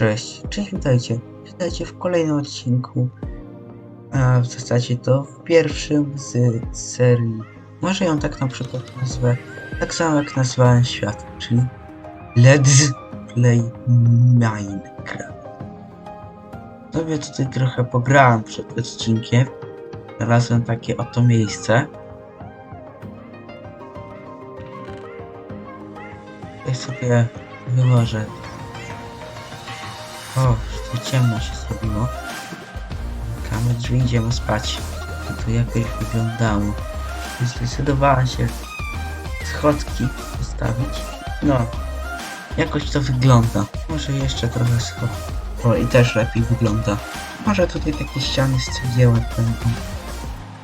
cześć, cześć, witajcie. Witajcie w kolejnym odcinku. A w zasadzie to w pierwszym z serii. Może ją tak na przykład nazwę, tak samo jak nazwałem świat, czyli Let's Play Minecraft. Sobie tutaj trochę pograłem przed odcinkiem. Znalazłem takie oto miejsce. Tutaj sobie wyłożę o, ciemno się zrobiło. Zamykamy drzwi, idziemy spać. To to jakoś wyglądało. I Zdecydowałem się schodki postawić. No, jakoś to wygląda. Może jeszcze trochę schodów. O, i też lepiej wygląda. Może tutaj takie ściany z cegiełek będą.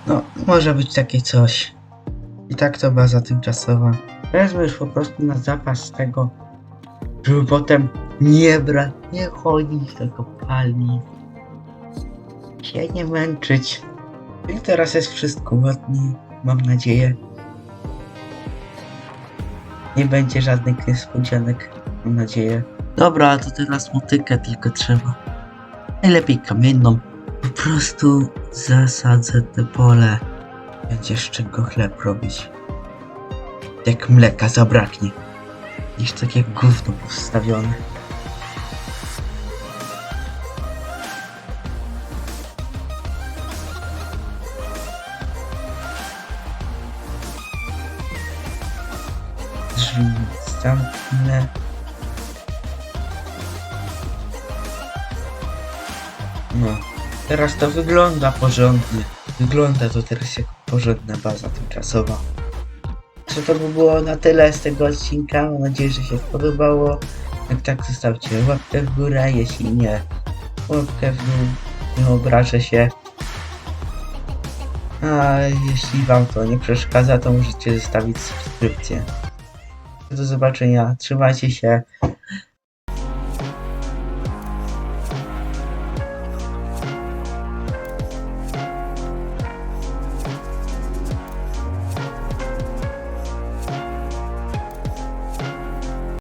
No, może być takie coś. I tak to baza tymczasowa. Wezmę już po prostu na zapas tego, żeby potem nie brać, nie chodzić do kopalni, się nie męczyć. I teraz jest wszystko ładnie, mam nadzieję. Nie będzie żadnych niespodzianek, mam nadzieję. Dobra, to teraz motykę tylko trzeba. Najlepiej kamienną. Po prostu zasadzę te pole. Będzie czego chleb robić. Jak mleka zabraknie. Niż takie gówno postawione. Zamknę. No, teraz to wygląda porządnie. Wygląda to teraz jak porządna baza tymczasowa. Co to by było na tyle z tego odcinka. Mam nadzieję, że się podobało. Jak tak, zostawcie łapkę w górę, jeśli nie, łapkę w dół. Nie obrażę się. A jeśli wam to nie przeszkadza, to możecie zostawić subskrypcję. Do zobaczenia. Trzymajcie się.